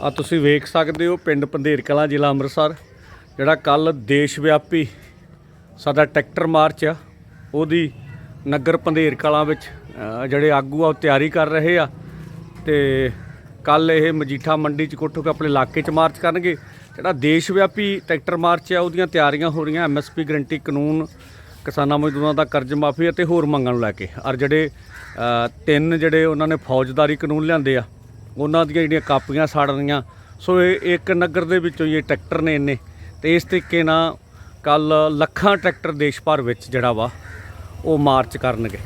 ਆ ਤੁਸੀਂ ਵੇਖ ਸਕਦੇ ਹੋ ਪਿੰਡ ਪੰਧੇਰ ਕਲਾਂ, ਜ਼ਿਲ੍ਹਾ ਅੰਮ੍ਰਿਤਸਰ, ਜਿਹੜਾ ਕੱਲ ਦੇਸ਼ ਵਿਆਪੀ ਸਾਡਾ ਟਰੈਕਟਰ ਮਾਰਚ ਆ, ਉਹਦੀ ਨਗਰ ਪੰਧੇਰ ਕਲਾਂ ਵਿੱਚ ਜਿਹੜੇ ਆਗੂ ਆ, ਉਹ ਤਿਆਰੀ ਕਰ ਰਹੇ ਆ ਤੇ ਕੱਲ ਇਹ ਮਜੀਠਾ ਮੰਡੀ ਚ ਕੋਠੋ ਕੇ ਆਪਣੇ ਇਲਾਕੇ ਚ ਮਾਰਚ ਕਰਨਗੇ। ਜਿਹੜਾ ਦੇਸ਼ ਵਿਆਪੀ ਟਰੈਕਟਰ ਮਾਰਚ ਆ, ਉਹਦੀਆਂ ਤਿਆਰੀਆਂ ਹੋ ਰਹੀਆਂ ਐਮਐਸਪੀ ਗਰੰਟੀ ਕਾਨੂੰਨ, ਕਿਸਾਨਾਂ ਮਜ਼ਦੂਰਾਂ ਦਾ ਕਰਜ਼ ਮਾਫੀ ਅਤੇ ਹੋਰ ਮੰਗਾਂ ਨੂੰ ਲੈ ਕੇ। ਔਰ ਜਿਹੜੇ ਤਿੰਨ ਜਿਹੜੇ ਉਹਨਾਂ ਨੇ ਫੌਜਦਾਰੀ ਕਾਨੂੰਨ ਲਿਆਂਦੇ ਆ ਉਹਨਾਂ ਦੀਆਂ ਜਿਹੜੀਆਂ ਕਾਪੀਆਂ ਸਾੜਨੀਆਂ ਸੋ ਇਹ ਇੱਕ ਨਗਰ ਦੇ ਵਿੱਚੋਂ ਹੀ ਇਹ ਟਰੈਕਟਰ ਨੇ ਇੰਨੇ ਤੇ ਇਸ ਤਰੀਕੇ ਨਾਲ ਕੱਲ ਲੱਖਾਂ ਟਰੈਕਟਰ ਦੇਸ਼ ਭਰ ਵਿੱਚ ਜਿਹੜਾ ਵਾ ਉਹ ਮਾਰਚ ਕਰਨਗੇ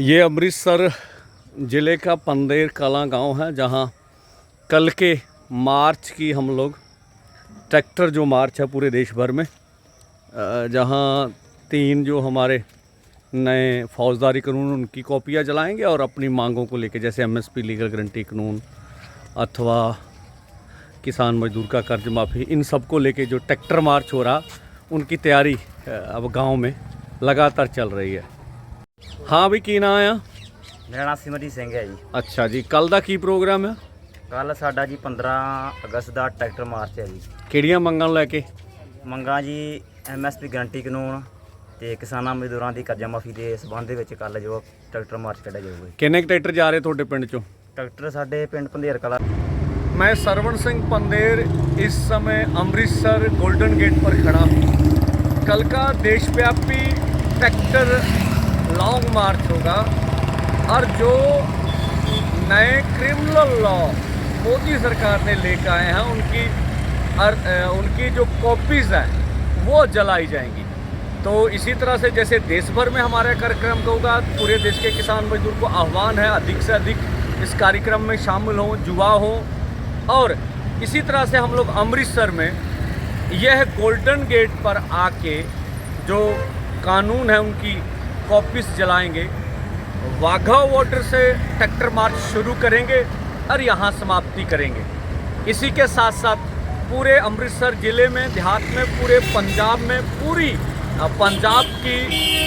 ये अमृतसर ज़िले का पंदेर कलां गांव है जहां कल के मार्च की हम लोग ट्रैक्टर जो मार्च है पूरे देश भर में अ, जहां तीन जो हमारे नए फौजदारी कानून उनकी कॉपियां जलाएंगे और अपनी मांगों को लेके जैसे एमएसपी लीगल गारंटी कानून अथवा किसान मजदूर का कर्ज माफ़ी इन सब को लेके जो ट्रैक्टर मार्च हो रहा उनकी तैयारी अ, अब गांव में लगातार चल रही है हाँ भी की ना आया ਮੇਰਾ ਨਾਮ ਸਿਮਰਜੀਤ ਸਿੰਘ ਹੈ ਜੀ ਅੱਛਾ ਜੀ ਕੱਲ ਦਾ ਕੀ ਪ੍ਰੋਗਰਾਮ ਹੈ ਕੱਲ ਸਾਡਾ ਜੀ 15 ਅਗਸਤ ਦਾ ਟਰੈਕਟਰ ਮਾਰਚ ਹੈ ਜੀ ਕਿਹੜੀਆਂ ਮੰਗਾਂ ਨੂੰ ਲੈ ਕੇ ਮੰਗਾਂ ਜੀ ਐਮਐਸਪੀ ਗਰੰਟੀ ਕਾਨੂੰਨ ਤੇ ਕਿਸਾਨਾਂ ਮਜ਼ਦੂਰਾਂ ਦੀ ਕਰਜ਼ਾ ਮਾਫੀ ਦੇ ਸਬੰਧ ਦੇ ਵਿੱਚ ਕੱਲ ਜੋ ਟਰੈਕਟਰ ਮਾਰਚ ਕੱਢਿਆ ਜਾਊਗਾ ਜੀ ਕਿੰਨੇ ਕੁ ਟਰੈਕਟਰ ਜਾ ਰਹੇ ਤੁਹਾਡੇ ਪਿੰਡ ਚੋਂ ਟਰੈਕਟਰ ਸਾਡੇ ਪਿੰਡ ਪੰਧੇਰ ਕਲਾ मैं सरवण सिंह पंदेर इस समय अमृतसर गोल्डन गेट पर खड़ा हूँ कल का देशव्यापी ट्रैक्टर लॉन्ग मार्च होगा और जो नए क्रिमिनल लॉ मोदी सरकार ने लेकर आए हैं उनकी और अ, उनकी जो कॉपीज़ हैं वो जलाई जाएंगी तो इसी तरह से जैसे देश भर में हमारा कार्यक्रम होगा, पूरे देश के किसान मजदूर को आह्वान है, अधिक से अधिक इस कार्यक्रम में शामिल हों, जुआ हों। और इसी तरह से हम लोग अमृतसर में यह गोल्डन गेट पर आके जो कानून है, उनकी कॉपीज जलाएँगे। वाघा वाटर से ट्रैक्टर मार्च शुरू करेंगे और यहाँ समाप्ति करेंगे। इसी के साथ साथ पूरे अमृतसर ज़िले में, देहात में, पूरे पंजाब में पूरी पंजाब की,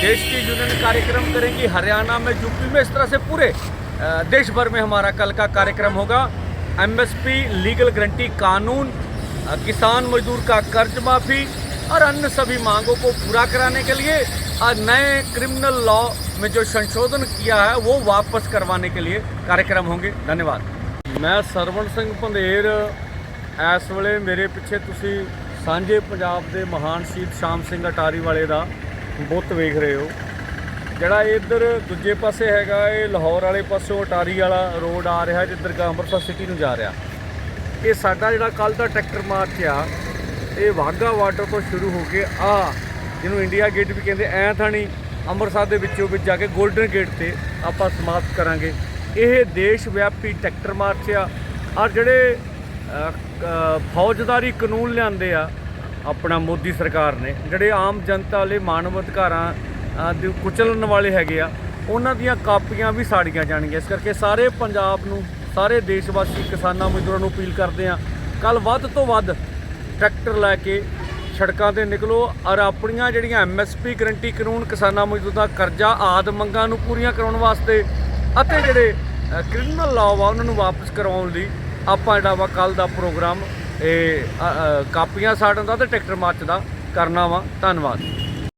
देश की यूनियन कार्यक्रम करेंगी, हरियाणा में यूपी में इस तरह से पूरे देश भर में हमारा कल का कार्यक्रम होगा। एमएसपी, लीगल गारंटी कानून किसान मजदूर का कर्ज माफ़ी और अन्य सभी मांगों को पूरा कराने के लिए और नए क्रिमिनल लॉ में जो संशोधन किया है, वो वापस करवाने के लिए कार्यक्रम होंगे। धन्यवाद। मैं सरवण सिंह पंधेर, इस वे मेरे पीछे तुम ਸਾਂਝੇ ਪੰਜਾਬ ਦੇ ਮਹਾਨ ਸ਼ਹੀਦ ਸ਼ਾਮ ਸਿੰਘ ਅਟਾਰੀ ਵਾਲੇ ਦਾ ਬੁੱਤ ਵੇਖ ਰਹੇ ਹੋ। ਜਿਹੜਾ ਇੱਧਰ ਦੂਜੇ ਪਾਸੇ ਹੈਗਾ, ਇਹ ਲਾਹੌਰ ਵਾਲੇ ਪਾਸੋਂ ਅਟਾਰੀ ਵਾਲਾ ਰੋਡ ਆ ਰਿਹਾ, ਜਿੱਧਰ ਕ ਅੰਮ੍ਰਿਤਸਰ ਸਿਟੀ ਨੂੰ ਜਾ ਰਿਹਾ। ਇਹ ਸਾਡਾ ਜਿਹੜਾ ਕੱਲ ਦਾ ਟਰੈਕਟਰ ਮਾਰਚ ਆ, ਇਹ ਵਾਹਗਾ ਵਾਟਰ ਤੋਂ ਸ਼ੁਰੂ ਹੋ ਕੇ ਆ, ਜਿਹਨੂੰ ਇੰਡੀਆ ਗੇਟ ਵੀ ਕਹਿੰਦੇ, ਐ ਥਾਣੀ ਅੰਮ੍ਰਿਤਸਰ ਦੇ ਵਿੱਚੋਂ ਵਿੱਚ ਜਾ ਕੇ 골ਡਨ ਗੇਟ ਤੇ ਆਪਾਂ ਸਮਾਪਤ ਕਰਾਂਗੇ। ਇਹ ਦੇਸ਼ ਵਿਆਪੀ ਟਰੈਕਟਰ ਮਾਰਚ ਆ, ਔਰ ਜਿਹੜੇ ਫੌਜਦਾਰੀ ਕਾਨੂੰਨ ਲਿਆਂਦੇ ਆ ਆਪਣਾ ਮੋਦੀ ਸਰਕਾਰ ਨੇ। ਜਿਹੜੇ ਆਮ ਜਨਤਾ ਲਈ ਮਾਨਵ ਅਧਿਕਾਰਾਂ ਦੇ ਕੁਚਲਣ ਵਾਲੇ ਹੈਗੇ ਆ, ਉਹਨਾਂ ਦੀਆਂ ਕਾਪੀਆਂ ਵੀ ਸਾੜੀਆਂ ਜਾਣਗੀਆਂ। ਇਸ ਕਰਕੇ ਸਾਰੇ ਪੰਜਾਬ ਨੂੰ, ਸਾਰੇ ਦੇਸ਼ ਵਾਸੀ ਕਿਸਾਨਾਂ ਮਜ਼ਦੂਰਾਂ ਨੂੰ ਅਪੀਲ ਕਰਦੇ ਆ ਕੱਲ ਵੱਧ ਤੋਂ ਵੱਧ ਟਰੈਕਟਰ ਲੈ ਕੇ ਸੜਕਾਂ ਤੇ ਨਿਕਲੋ ਔਰ ਆਪਣੀਆਂ ਜਿਹੜੀਆਂ ਐਮਐਸਪੀ ਗਰੰਟੀ ਕਾਨੂੰਨ ਕਿਸਾਨਾਂ ਮਜ਼ਦੂਰਾਂ ਦਾ ਕਰਜ਼ਾ, ਆਦ ਮੰਗਾਂ ਨੂੰ ਪੂਰੀਆਂ ਕਰਾਉਣ ਵਾਸਤੇ ਅਤੇ ਜਿਹੜੇ ਕ੍ਰਿਮੀਨਲ ਲਾਅ ਵਾ, ਉਹਨਾਂ ਨੂੰ ਵਾਪਸ ਕਰਵਾਉਣ ਲਈ ਆਪਾਂ ਜਿਹੜਾ ਵਾ ਕੱਲ ਦਾ ਪ੍ਰੋਗਰਾਮ, ਇਹ ਕਾਪੀਆਂ ਸਾੜਨ ਦਾ ਤੇ ਟਰੈਕਟਰ ਮਾਰਚ ਦਾ ਕਰਨਾ ਵਾ। ਧੰਨਵਾਦ।